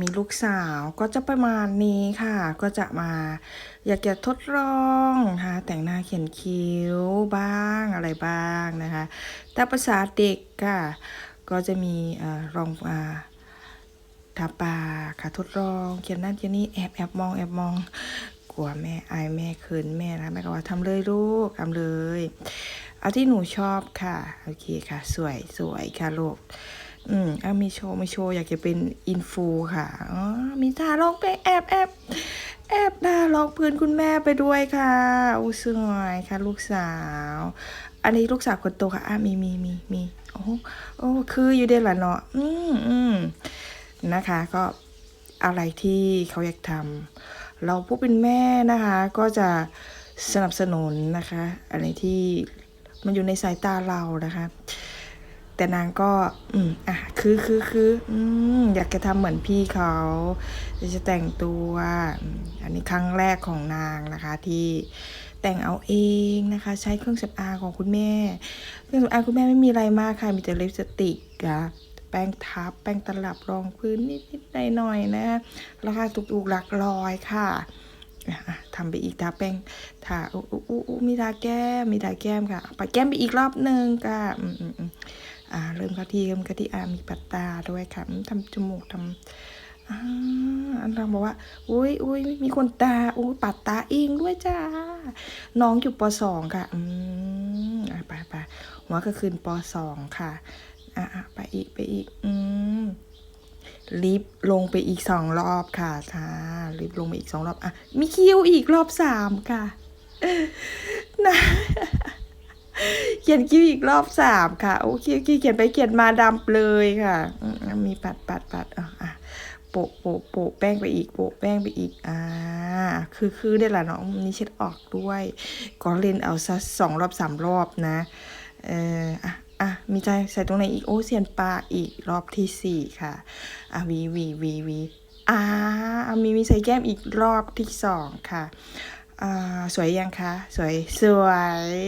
มีลูกสาวก็จะประมาณนี้ค่ะ ก็จะมาอยากจะทดลองนะคะแต่งหน้าเขียนคิ้วบ้างอะไรบ้างนะคะแต่ภาษาเด็กค่ะ ก็จะมีเอ่อลองอ่าทาปากค่ะทดลองเขียนนั่นเขียนนี่แอบแอบมองแอบมองกลัวแม่อายแม่เขินแม่นะแม่ก็ว่าทำเลยลูกทำเลย เอาที่หนูชอบค่ะ โอเคค่ะ สวยสวยค่ะลูก อืมเอามีโชว์มีโชว์อยากจะเป็นอินฟูค่ะ อ๋อ มีท่าร้องเพลงแอบแอบแอบท่าร้องพื้นคุณแม่ไปด้วยค่ะอู้สวยค่ะ ลูกสาว อันนี้ลูกสาวคนโตค่ะ อะมีมีมีมีโอ้โอ้คืออยู่เด้ละเนาะ อืมอืมนะคะ ก็อะไรที่เขาอยากทำเราผู้เป็นแม่นะคะ ก็จะสนับสนุนนะคะ อะไรที่มันอยู่ในสายตาเรานะคะ แต่นางก็ อืมอะคือคือคืออืมอยากจะทำเหมือนพี่เขาจะแต่งตัวอืมอันนี้ครั้งแรกของนางนะคะที่แต่งเอาเองนะคะ ใช้เครื่องสำอางของคุณแม่ เครื่องสำอางคุณแม่ไม่มีอะไรมากค่ะมีแต่ลิปสติกอะแป้งทับ แป้งตลับรองพื้นนิดนิดหน่อยหน่อยๆนะราคาถูกๆหลักร้อยค่ะอะอะทำไปอีกทาแป้งทาอู้อู้อู้อู้มีทาแก้มมีทาแก้มค่ะปัดแก้มไปอีกรอบหนึ่งค่ะอืมอืมอืมอ่า เริ่มเข้าที่เริ่มเที่อามีปัดตาด้วยค่ะทำจมูกทำอ่าอันเราบอกว่าอุ้ยอุ้ยมีคนตาอุ้ยปัดตาเองด้วยจ้า น้องอยู่ปสองค่ะ อืมอะไปไปหัวก็คืนปสองค่ะ อะไปอีกไปอีก อืมลิฟต์ลงไปอีกสองรอบค่ะค่ะลิฟต์ลงไปอีกสองรอบ อะ มีคิวอีกรอบสามค่ะนะ เขียนคิ้วอีกรอบสามค่ะโอเคโอเคเขียนไปเขียนมาดำเลยค่ะมีปัดปัดปัดอะอะโปะโปะโปะแป้งไปอีกโปะแป้งไปอีกอ่าคือคือได้ละเนาะนี่เช็ดออกด้วยก็เล่นเอาซะสองรอบสามรอบนะเอออะอะมีใจใส่ตรงไหนอีกโอ้เสียนปลาอีกรอบที่สี่ค่ะอะวีวีวีวีอ่ามีมีใส่แก้มอีกรอบที่สองค่ะอ่าสวยยังคะสวยสวย